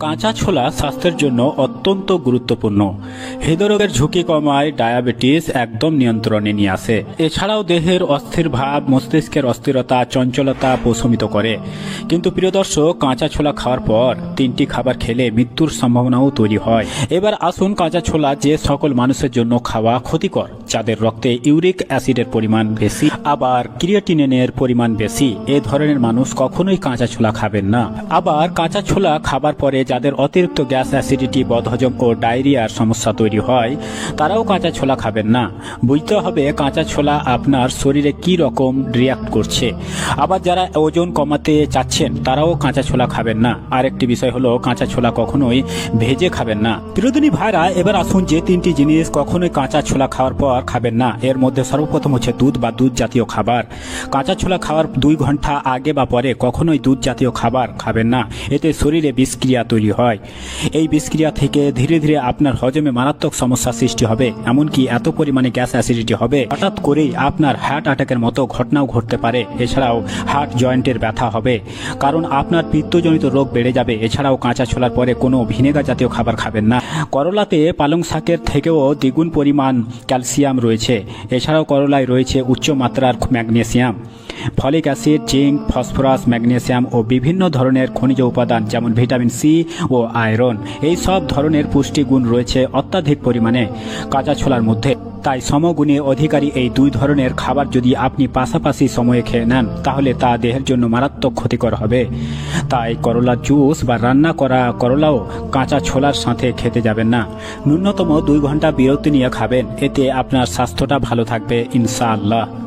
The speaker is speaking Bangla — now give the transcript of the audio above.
কাঁচা ছোলা স্বাস্থ্যের জন্য অত্যন্ত গুরুত্বপূর্ণ। হৃদরোগের ঝুঁকি কমায় ডায়াবেটিস একদম নিয়ন্ত্রণে নিয়ে আসে। এছাড়াও দেহের অস্থির ভাব, মস্তিষ্কের অস্থিরতা, চঞ্চলতা প্রশমিত করে। কিন্তু প্রিয় দর্শক, কাঁচা ছোলা খাওয়ার পর তিনটি খাবার খেলে মৃত্যুর সম্ভাবনাও তৈরি হয়। এবার আসুন কাঁচা ছোলা যে সকল মানুষের জন্য খাওয়া ক্ষতিকর। যাদের রক্তে ইউরিক অ্যাসিডের পরিমাণ বেশি, আবার ক্রিয়েটিনের পরিমাণ বেশি, এ ধরনের মানুষ কখনোই কাঁচা ছোলা খাবেন না। আবার কাঁচা ছোলা খাবার পরে যাদের অতিরিক্ত গ্যাস অ্যাসিডিটি, বদহজম ও ডায়রিয়ার সমস্যা তৈরি হয়, তারাও কাঁচা ছোলা খাবেন না। বুঝতে হবে কাঁচা ছোলা আপনার শরীরে কি রকম রিয়াক্ট করছে। আবার যারা ওজন কমাতে চাচ্ছেন, তারাও কাঁচা ছোলা খাবেন না। আরেকটি বিষয় হলো, কাঁচা ছোলা কখনোই ভেজে খাবেন না। বিরোধিনী ভাইরা, এবার আসুন যে তিনটি জিনিস কখনোই কাঁচা ছোলা খাওয়ার পর খাবেন না। এর মধ্যে সর্বপ্রথম হচ্ছে দুধ বা দুধ জাতীয় খাবার। কাঁচা ছোলা খাওয়ার দুই ঘণ্টা আগে বা পরে কখনোই দুধ জাতীয় খাবার খাবেন না। এতে শরীরে বিষক্রিয়া তৈরি হয়। এই বিষক্রিয়া থেকে ধীরে ধীরে আপনার হজমে মারাত্মক সমস্যা সৃষ্টি হবে। এমনকি এত পরিমাণে গ্যাস অ্যাসিডিটি হবে। হঠাৎ করেই আপনার হার্ট অ্যাটাকের মতো ঘটনাও ঘটতে পারে। এছাড়াও হার্ট জয়েন্টের ব্যথা হবে। কারণ আপনার পিত্তজনিত রোগ বেড়ে যাবে। এছাড়াও কাঁচা ছোলার পরে কোনো ভিনেগার জাতীয় খাবার খাবেন না। করলাতে পালং শাকের থেকেও দ্বিগুণ পরিমাণ ক্যালসিয়াম রয়েছে। এছাড়াও করলায় রয়েছে উচ্চ মাত্রার magnesium. Folic acid, zinc, phosphorus, magnesium ও বিভিন্ন ধরনের খনিজ উপাদান যেমন ভিটামিন সি ও আয়রন। এই সব ধরনের পুষ্টিগুণ রয়েছে অত্যাধিক পরিমাণে কাঁচা ছোলার মধ্যে। তাই সমগুণে অধিকারী এই দুই ধরনের খাবার যদি আপনি পাশাপাশি সময়ে খেয়ে নেন, তাহলে তা দেহের জন্য মারাত্মক ক্ষতিকর হবে। তাই করলার জুস বা রান্না করা করলাও কাঁচা ছোলার সাথে খেতে যাবেন না। ন্যূনতম দুই ঘণ্টা বিরতি নিয়ে খাবেন, এতে আপনার স্বাস্থ্যটা ভালো থাকবে, ইনশাআল্লাহ।